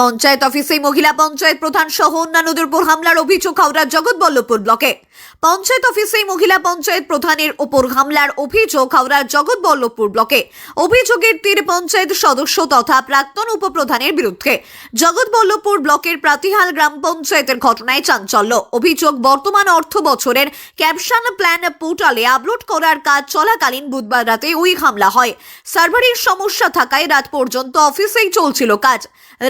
পঞ্চায়েত অফিসে মহিলা পঞ্চায়েত প্রধান সহ অন্যান্যদের উপর হামলার অভিযোগ হাওড়ার জগৎবল্লভপুর ব্লকে। পঞ্চায়েত অফিসে মহিলা পঞ্চায়েত প্রধানের ওপর হামলার অভিযোগ হাওড়ার জগৎবল্লভপুর ব্লকে। অভিযোগের তীর পঞ্চায়েত সদস্য তথা প্রাক্তন উপপ্রধানের বিরুদ্ধে। জগৎবল্লভপুর ব্লকের প্রাতিহাল গ্রাম পঞ্চায়েতের ঘটনায় চাঞ্চল্য। অভিযোগ বর্তমান অর্থ বছরের ক্যাপশন প্ল্যান পোর্টালে আপলোড করার কাজ চলাকালীন বুধবার রাতে ওই হামলা হয়। সার্ভারের সমস্যা থাকায় রাত পর্যন্ত অফিসেই চলছিল কাজ।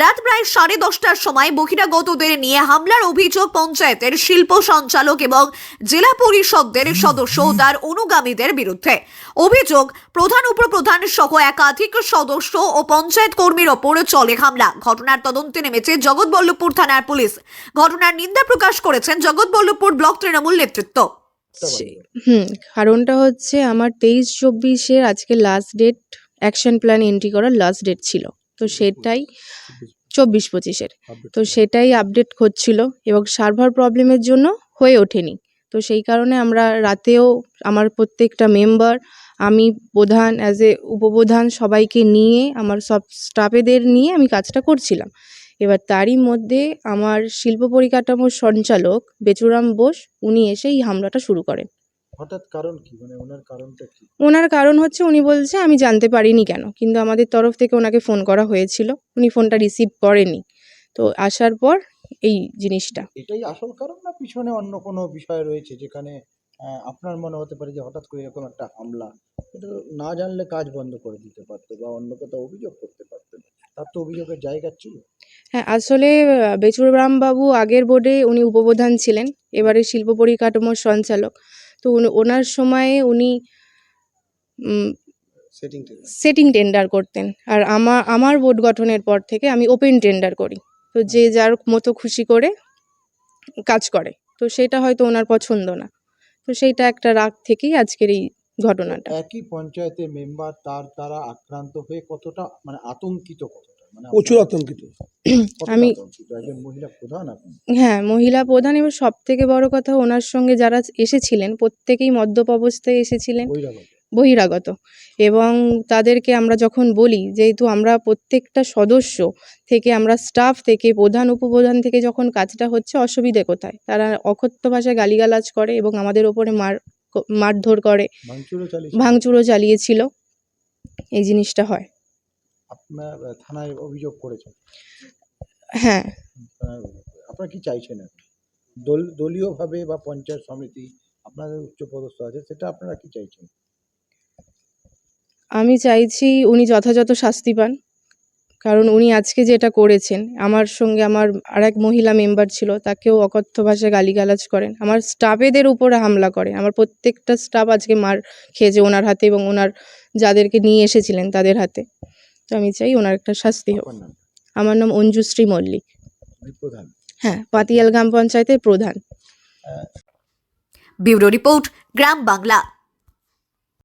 রাত প্রায় সাড়ে দশটার সময় বহিরাগতদের নিয়ে হামলার অভিযোগ পঞ্চায়েতের শিল্প সঞ্চালক এবং জেলা পরিষদের সদস্য ও তার অনুগামীদের বিরুদ্ধে। অভিযোগ, প্রধান উপপ্রধান সহ একাধিক সদস্য ও পঞ্চায়েত কর্মীর ওপর চলে হামলা। ঘটনার তদন্তে নেমেছে জগৎবল্লভপুর থানার পুলিশ। ঘটনার নিন্দা প্রকাশ করেছেন জগৎবল্লভপুর ব্লক তৃণমূল নেতৃত্ব। হুম, কারণটা হচ্ছে আমার তেইশ চব্বিশের আজকে last date action plan entry করার লাস্ট ডেট ছিল। তো সেটাই চব্বিশ পঁচিশের। তো সেটাই আপডেট হচ্ছিল এবং সার্ভার প্রবলেমের জন্য হয়ে ওঠেনি। তো সেই কারণে আমরা রাতেও আমার প্রত্যেকটা মেম্বার আমি প্রধান অ্যাজ এ উপপ্রধান সবাইকে নিয়ে আমার সব স্টাফেদের নিয়ে আমি কাজটা করছিলাম। এবার তারই মধ্যে আমার শিল্প পরিকাঠামোর সঞ্চালক বেচুরাম বোস উনি এসে এই হামলাটা শুরু করেন। হঠাৎ কারণ কি? মানে ওনার কারণটা কি? ওনার কারণ হচ্ছে উনি বলছে আমি জানতে পারিনি কেন? কিন্তু আমাদের তরফ থেকে ওনাকে ফোন করা হয়েছিল। উনি ফোনটা রিসিভ করেনি। তো আসার পর এই জিনিসটা। এটাই আসল কারণ না পিছনে অন্য কোনো বিষয় রয়েছে যেখানে আপনার মনে হতে পারে যে হঠাৎ করে এরকম একটা হামলা? এটা না জানলে কাজ বন্ধ করে দিতে পারতো বা অন্য কোথাও অভিযোগ করতে পারতেন তার তো অভিযোগের জায়গা ছিল। হ্যাঁ আসলে বেচুরাম বাবু আগের বোর্ডে উনি উপপ্রধান ছিলেন। এবারে শিল্প পরিকাঠামোর সঞ্চালক। তো ওনার সময়ে উনি সেটিং টেন্ডার করতেন। আর আমার আমার বোর্ড গঠনের পর থেকে আমি ওপেন টেন্ডার করি। তো যে যার মতো খুশি করে কাজ করে। তো সেটা হয়তো ওনার পছন্দ না। তো সেইটা একটা রাগ থেকেই আজকের এই ঘটনাটা। একই পঞ্চায়েতের মেম্বার তার দ্বারা আক্রান্ত হয়ে কতটা মানে আতঙ্কিত মানে প্রচুর আতঙ্কিত। আমি- আতঙ্কিত। একজন মহিলা প্রধান আপনি? হ্যাঁ মহিলা প্রধান এবার সব থেকে বড় কথা ওনার সঙ্গে যারা এসেছিলেন প্রত্যেকেই মদ্যপ অবস্থায় এসেছিলেন। বহিরাগত। এবং তাদেরকে আমরা যখন বলি যেহেতু আমরা প্রত্যেকটা সদস্য থেকে আমরা স্টাফ থেকে প্রধান উপপ্রধান থেকে যখন কাজটা হচ্ছে অসুবিধে কোথায়? তারা অকথ্য ভাষায় গালিগালাজ করে এবং আমাদের ওপরে মার মারধর করে। ভাঙচুরও চালিয়েছিল। এই জিনিসটা হয়। আপনার থানায় অভিযোগ করেছেন? হ্যাঁ। আপনারা কি চাইছেন দল দলীয়ভাবে বা পঞ্চায়েত সমিতি আপনাদের উচ্চপদস্থ আছে সেটা আপনারা কি চাইছেন? আমি চাইছি উনি যথাযথ শাস্তি পান কারণ উনি আজকে যেটা করেছেন আমার সঙ্গে আমার আর এক মহিলা মেম্বার ছিল তাকেও অকথ্য ভাষায় গালিগালাজ করেন। আমার স্টাফেদের উপরে হামলা করেন আমার প্রত্যেকটা স্টাফ আজকে মার খেয়েছে ওনার হাতে এবং ওনার যাদেরকে নিয়ে এসেছিলেন তাদের হাতে। তো আমি চাই ওনার একটা শাস্তি হোক। আমার নাম অঞ্জুশ্রী মল্লিক। হ্যাঁ পাতিয়াল গ্রাম পঞ্চায়েতের প্রধান। Bureau report Gram Bangla.